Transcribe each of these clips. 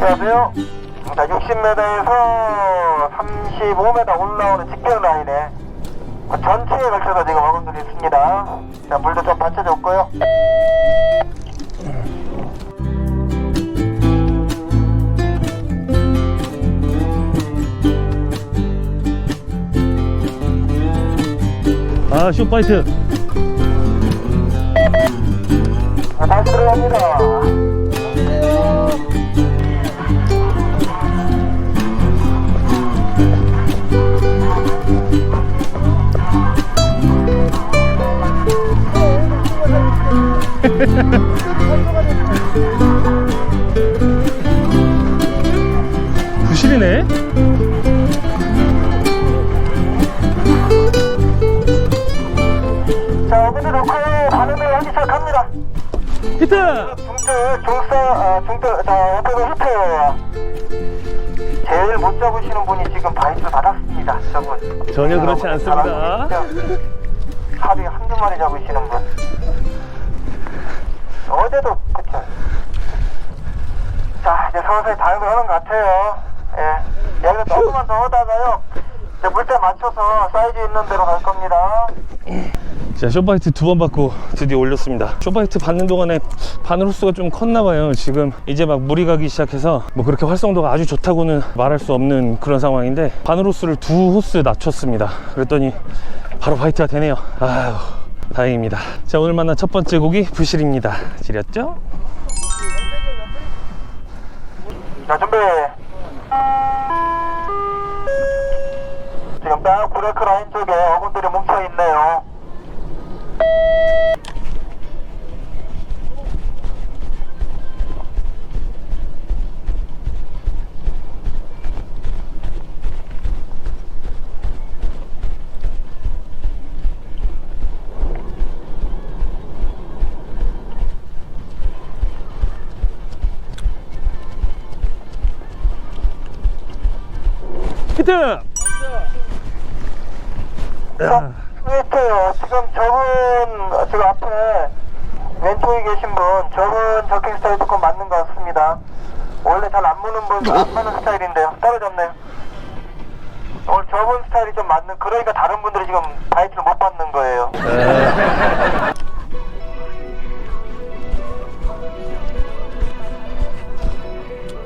갈게요. 자, 60m에서 35m 올라오는 직경 라인에 그 전체에 걸쳐서 지금 와gon들이 있습니다. 자, 물도 좀 받쳐줬고요. 아 쇼파이트 자, 다시 들어갑니다. 부실이네 자, 어머니 놓고요. 반응을 하기 시작합니다. 히트 중트, 중사, 아, 중트, 자, 옆에서 히트예요. 제일 못 잡으시는 분이 지금 바이트 받았습니다. 저분. 전혀 그렇지 않습니다. 하루에 한두 마리 잡으시는 분. 어제도 그쵸. 자, 이제 서서히 다행을 하는 것 같아요. 예. 여기서 조금만 더 하다가요. 이제 물때 맞춰서 사이즈 있는 대로 갈 겁니다. 자 쇼파이트 두 번 받고 드디어 올렸습니다 쇼파이트 받는 동안에 바늘 호스가 좀 컸나봐요 지금 이제 막 물이 가기 시작해서 뭐 그렇게 활성도가 아주 좋다고는 말할 수 없는 그런 상황인데 바늘 호스를 두 호스 낮췄습니다 그랬더니 바로 화이트가 되네요 아유 다행입니다 자 오늘 만난 첫 번째 고기 부실입니다 지렸죠? 자, 준비. 지금 딱 브레이크 라인 쪽에 어군들이 뭉쳐 있네요. 히트! 자, 스위트요. 지금 저분, 지금 앞에 왼쪽에 계신 분, 저분 저킹 스타일 조금 맞는 것 같습니다. 원래 잘 안 무는 분, 안 맞는 스타일인데요. 떨어졌네요. 오늘 저분 스타일이 좀 맞는, 그러니까 다른 분들이 지금 바이트를 못 받는 거예요.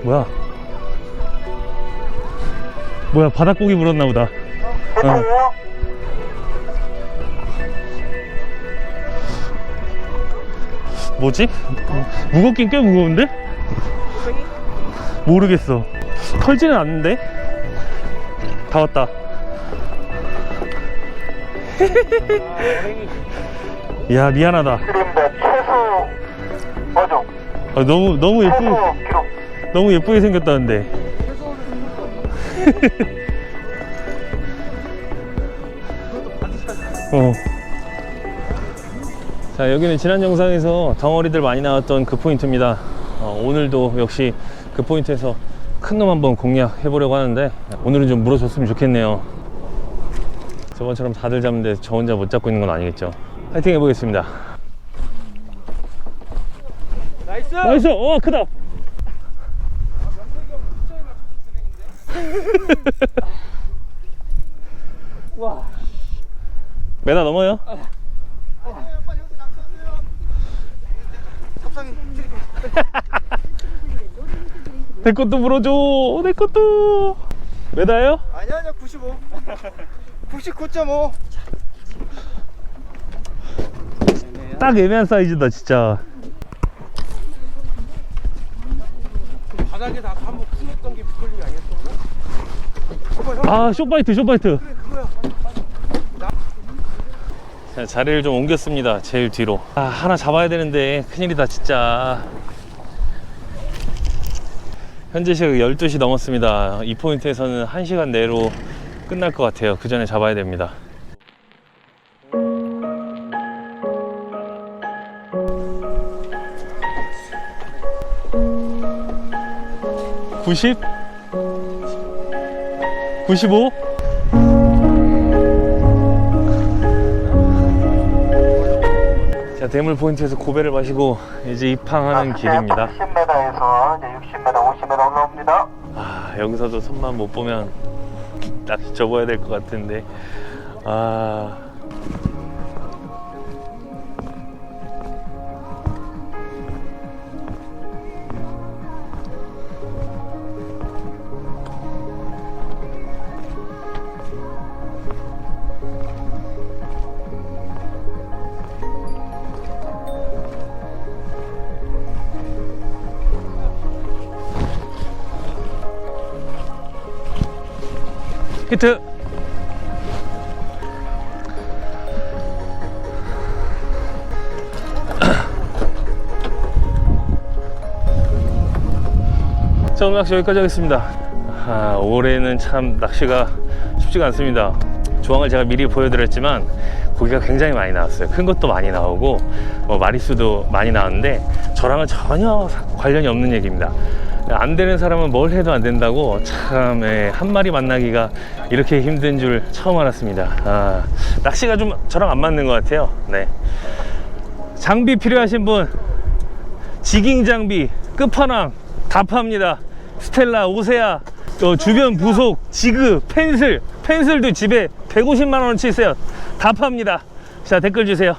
뭐야 뭐야 바닥고기 물었나 보다 히트예요? 뭐지? 무겁긴 꽤 무거운데? 모르겠어. 털지는 않는데? 다 왔다. 야 미안하다. 최소, 어종. 아, 너무 너무 예쁘. 너무 예쁘게 생겼다는데. 어. 자 여기는 지난 영상에서 덩어리들 많이 나왔던 그 포인트입니다. 어, 오늘도 역시 그 포인트에서 큰 놈 한번 공략해 보려고 하는데 오늘은 좀 물어줬으면 좋겠네요. 저번처럼 다들 잡는데 저 혼자 못 잡고 있는 건 아니겠죠? 파이팅 해보겠습니다. 나이스! 나이스! 어 크다 와. 메다 넘어요? 내 것도 물어줘 내 것도 메다요? 아니야, 아니야, 95. 99.5. 딱 애매한 사이즈다 진짜 바닥에다 아까 한번 쿵했던 게 미끌림이 아니었어? 그거 형, 아 쇼파이트 쇼파이트. 그래, 그거야. 자, 자리를 좀 옮겼습니다 제일 뒤로. 아 하나 잡아야 되는데 큰일이다 진짜. 현재 시각 12시 넘었습니다. 이 포인트에서는 1시간 내로 끝날 것 같아요. 그 전에 잡아야 됩니다 (90) (95) 자 대물 포인트에서 고배를 마시고 이제 입항하는 길입니다. 60m에서 이제 60m, 50m 올라옵니다. 여기서도 손만 못 보면 낚시 접어야 될 것 같은데. 아 히트. 자 오늘 낚시 여기까지 하겠습니다. 아, 올해는 참 낚시가 쉽지가 않습니다 조항을 제가 미리 보여드렸지만 고기가 굉장히 많이 나왔어요 큰 것도 많이 나오고 뭐 마리수도 많이 나왔는데 저랑은 전혀 사- 관련이 없는 얘기입니다 안 되는 사람은 뭘 해도 안 된다고 참, 예, 한 마리 만나기가 이렇게 힘든 줄 처음 알았습니다. 아, 낚시가 좀 저랑 안 맞는 것 같아요. 네. 장비 필요하신 분, 지깅 장비, 끝판왕 다 팝니다. 스텔라, 오세아, 또 주변 부속, 지그, 펜슬, 펜슬도 집에 150만원어치 있어요. 다 팝니다. 자, 댓글 주세요.